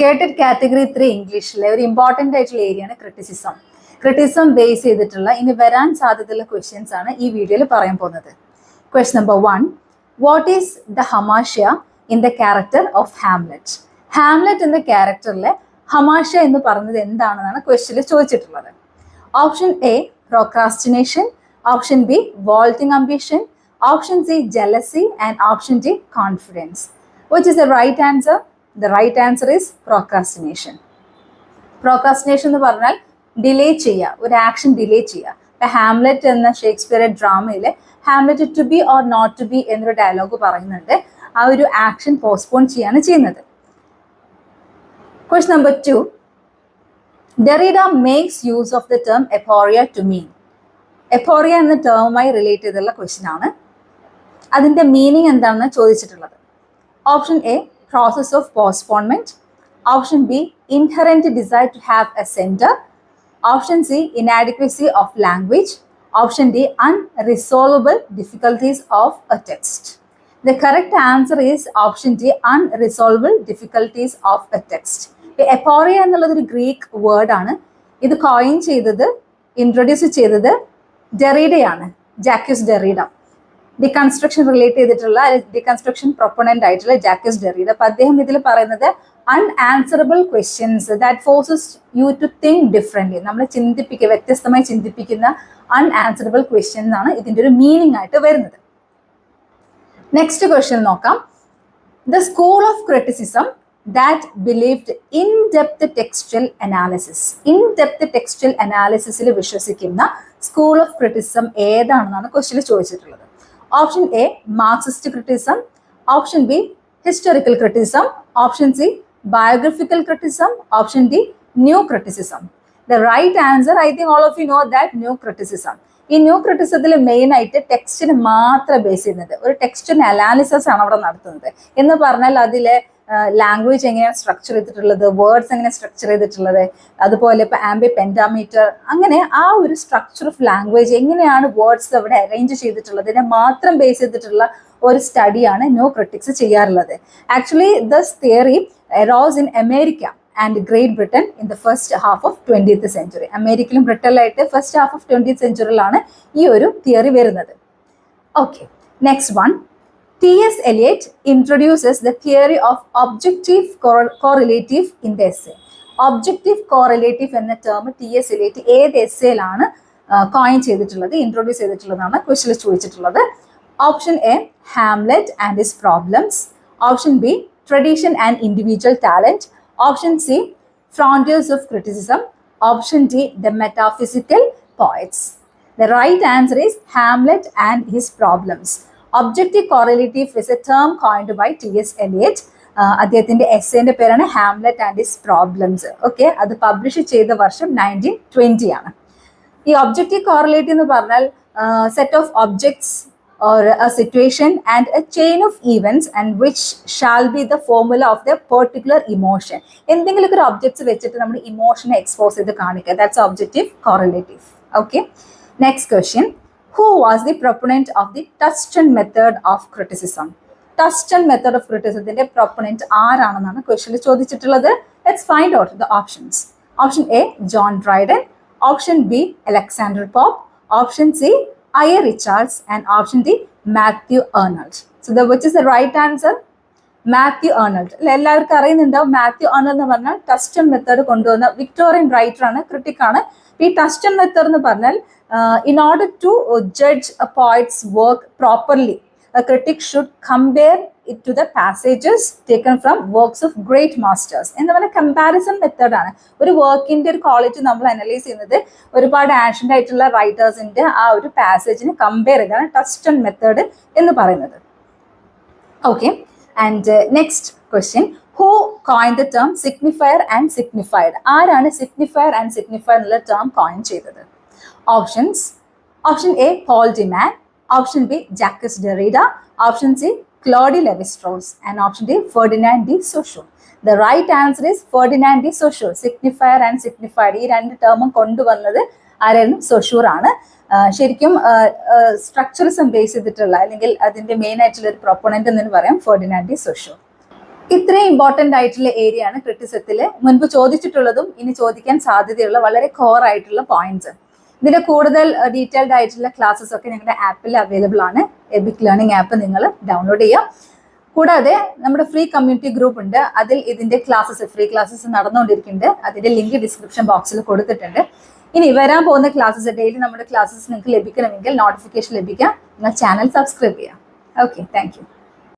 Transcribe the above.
കേട്ടഡ് category three ഇംഗ്ലീഷിലെ ഒരു important ആയിട്ടുള്ള ആണ് ക്രിറ്റിസിസം ക്രിറ്റിസം ബേസ് ചെയ്തിട്ടുള്ള ഇനി വരാൻ സാധ്യതയുള്ള ക്വസ്റ്റ്യൻസ് ആണ് ഈ വീഡിയോയിൽ പറയാൻ പോകുന്നത്. Question number one what is the ഹമാഷ്യ in the character of Hamlet Hamlet എന്ന ക്യാരക്ടറിലെ ഹമാഷ എന്ന് പറഞ്ഞത് എന്താണെന്നാണ് ക്വസ്റ്റ്യനിൽ ചോദിച്ചിട്ടുള്ളത്. Option A procrastination option B vaulting ambition option C jealousy and option D confidence which is the right answer the right answer is procrastination procrastination എന്ന് പറഞ്ഞാൽ ഡിലേ ചെയ്യുക ഒരു ആക്ഷൻ ഡിലേ ചെയ്യുക. ഇപ്പം ഹാംലെറ്റ് എന്ന Shakespeare ഡ്രാമയിൽ Hamlet to be or not to be എന്നൊരു dialogue പറയുന്നുണ്ട്. ആ ഒരു ആക്ഷൻ പോസ്റ്റ്പോൺ ചെയ്യാണ് ചെയ്യുന്നത്. Quest number two Derrida makes use of the term aporia to mean aporia എന്ന ടേമുമായി റിലേറ്റ് ചെയ്തുള്ള ക്വസ്റ്റ്യൻ ആണ്. അതിന്റെ മീനിങ് എന്താണെന്ന് ചോദിച്ചിട്ടുള്ളത്. Option A process of postponement. Option B, inherent desire to have a center. Option C, inadequacy of language. Option D, unresolvable difficulties of a text. The correct answer is option D, unresolvable difficulties of a text. എപ്പോറിയ എന്നുള്ളത് ഒരു Greek വേർഡാണ് ഇത് coin ചെയ്തത് introduce ചെയ്തത് ഡെറീഡയാണ് ജാക്യൂസ് ഡെറീഡ ഡികൺസ്ട്രക്ഷൻ relate ചെയ്തിട്ടുള്ള deconstruction proponent ആയിട്ടുള്ള Jacques ഡെറി അപ്പൊ അദ്ദേഹം ഇതിൽ പറയുന്നത് unanswerable questions that forces you to think different നമ്മൾ ചിന്തിപ്പിക്കുക വ്യത്യസ്തമായി ചിന്തിപ്പിക്കുന്ന അൺആൻസറബിൾ ക്വസ്റ്റ്യൻസ് ആണ് ഇതിന്റെ ഒരു മീനിങ് ആയിട്ട് വരുന്നത്. നെക്സ്റ്റ് ക്വസ്റ്റ്യൻ നോക്കാം. The school of criticism that believed in depth textual analysis in depth textual അനാലിസിസിൽ വിശ്വസിക്കുന്ന സ്കൂൾ ഓഫ് ക്രിറ്റിസിസം ഏതാണെന്നാണ് ക്വസ്റ്റ്യൻ ചോദിച്ചിട്ടുള്ളത്. Option A Marxist criticism option B historical criticism option C biographical criticism option D new criticism the right answer I think all of you know that new criticism ഈ new ക്രിറ്റിസത്തിൽ main ആയിട്ട് ടെക്സ്റ്റിന് മാത്രം base ചെയ്യുന്നത്. ഒരു ടെക്സ്റ്റിന് analysis ആണ് അവിടെ നടത്തുന്നത്. എന്ന് പറഞ്ഞാൽ അതിലെ ലാംഗ്വേജ് എങ്ങനെയാണ് സ്ട്രക്ചർ ചെയ്തിട്ടുള്ളത്? വേർഡ്സ് എങ്ങനെ സ്ട്രക്ചർ ചെയ്തിട്ടുള്ളത്? അതുപോലെ ഇപ്പൊ ആംബി പെൻഡാമീറ്റർ അങ്ങനെ ആ ഒരു സ്ട്രക്ചർ ഓഫ് ലാംഗ്വേജ് എങ്ങനെയാണ് വേർഡ്സ് അവിടെ അറേഞ്ച് ചെയ്തിട്ടുള്ളത്? ഇതിനെ മാത്രം ബേസ് ചെയ്തിട്ടുള്ള ഒരു സ്റ്റഡിയാണ് നോ ക്രിറ്റിക്സ് ചെയ്യാറുള്ളത്. Actually this theory rose in America and Great Britain in the first half of twentieth century അമേരിക്കയിലും ബ്രിട്ടനിലായിട്ട് ഫസ്റ്റ് ഹാഫ് ഓഫ് ട്വന്റിയത്ത് സെഞ്ചുറിയിലാണ് ഈ ഒരു തിയറി വരുന്നത്. Okay next one T.S. Eliot introduces the theory of objective cor- correlative in the essay. Objective correlative എന്ന term T S Eliot ഏത് എസ്സേലാണ് coin ചെയ്തിട്ടുള്ളത് ഇൻട്രൊഡ്യൂസ് ചെയ്തിട്ടുള്ളതാണ് ക്വസ്റ്റിൽ ചോദിച്ചിട്ടുള്ളത്. Option A Hamlet and his problems option B tradition and individual talent option C frontiers of criticism option D the metaphysical poets the right answer is Hamlet and his problems objective correlative is a term coined by T S Eliot അദ്ദേഹത്തിന്റെ എസ്സേന്റെ പേരാണ് Hamlet and is problems okay അത് publish ചെയ്ത വർഷം nineteen twenty ആണ്. ഈ objective correlative എന്ന് പറഞ്ഞാൽ set of objects or a situation and a chain of events and which shall be the formula of the particular emotion എന്തെങ്കിലും ഒരു objects വെച്ചിട്ട് നമ്മൾ ഇമോഷനെ എക്സ്പോസ് ചെയ്ത് കാണിക്കുക. That's objective correlative okay next question who was the proponent of the Tuscan method of criticism. Touchstone method of ക്രിറ്റിസത്തിന്റെ proponent ആരാണെന്നാണ് ക്വസ്റ്റ്യനിൽ ചോദിച്ചിട്ടുള്ളത്. Let's find out the options option A John Dryden option B Alexander Pope option C I Richards and option D Matthew Arnold so the which is the right answer Matthew Arnold എല്ലാവർക്കും അറിയുന്നുണ്ടാവും Matthew Arnold എന്ന് പറഞ്ഞാൽ touchstone method കൊണ്ടുവന്ന Victorian writer ആണ് critic ആണ്. ഈ touchstone method എന്ന് പറഞ്ഞാൽ in order to judge a poet's work properly a critic should compare it to the passages taken from works of great masters എന്ന് പറഞ്ഞാൽ കമ്പാരിസൺ മെത്തേഡാണ് ഒരു വർക്കിന്റെ ഒരു ക്വാളിറ്റി നമ്മൾ അനലൈസ് ചെയ്യുന്നത് ഒരുപാട് ആൻഷ്യന്റ് ആയിട്ടുള്ള റൈറ്റേഴ്സിന്റെ ആ ഒരു പാസേജിന് കമ്പയർ ചെയ്താണ് ടസ്റ്റൺ മെത്തേഡ് എന്ന് പറയുന്നത്. Okay and next question who coin the term signifier and signified ആരാണ് സിഗ്നിഫയർ ആൻഡ് സിഗ്നിഫയർ എന്നുള്ള ടേം കോയിൻ ചെയ്തത്? Options option A Paul de Man option B Jacques Derrida option C Claude Levi Strauss and option D Ferdinand de Saussure the right answer is Ferdinand de Saussure signifier and signified ഈ രണ്ട് ടേമും കൊണ്ടുവന്നത് ആരായിരുന്നു? സൊഷൂർ ആണ്. ശരിക്കും സ്ട്രക്ചറിസം base ചെയ്തിട്ടുള്ള അല്ലെങ്കിൽ അതിന്റെ main ആയിട്ടുള്ള ഒരു പ്രൊപ്പണന്റ് എന്ന് പറയാം ഫെർഡിനാൻഡ് ഡി സൊഷൂർ ഇത്രയും ഇമ്പോർട്ടന്റ് ആയിട്ടുള്ള ഏരിയ ആണ് ക്രിറ്റിസത്തിൽ മുൻപ് ചോദിച്ചിട്ടുള്ളതും ഇനി ചോദിക്കാൻ സാധ്യതയുള്ള വളരെ കോർ ആയിട്ടുള്ള പോയിന്റ്സ് ഇതിന്റെ കൂടുതൽ ഡീറ്റെയിൽഡ് ആയിട്ടുള്ള ക്ലാസ്സസ് ഒക്കെ ഞങ്ങളുടെ ആപ്പിൽ അവൈലബിൾ ആണ്. എബിക് ലേണിംഗ് ആപ്പ് നിങ്ങൾ ഡൗൺലോഡ് ചെയ്യാം കൂടാതെ നമ്മുടെ ഫ്രീ കമ്മ്യൂണിറ്റി ഗ്രൂപ്പ് ഉണ്ട്. അതിൽ ഇതിന്റെ ക്ലാസ്സസ് ഫ്രീ ക്ലാസ്സസ് നടന്നുകൊണ്ടിരിക്കുന്നുണ്ട്. അതിന്റെ ലിങ്ക് ഡിസ്ക്രിപ്ഷൻ ബോക്സിൽ കൊടുത്തിട്ടുണ്ട്. ഇനി വരാൻ പോകുന്ന ക്ലാസ്സസ് ഡെയിലി നമ്മുടെ ക്ലാസ്സസ് നിങ്ങൾക്ക് ലഭിക്കണമെങ്കിൽ നോട്ടിഫിക്കേഷൻ ലഭിക്കാം നിങ്ങൾ ചാനൽ സബ്സ്ക്രൈബ് ചെയ്യാം ഓക്കെ താങ്ക്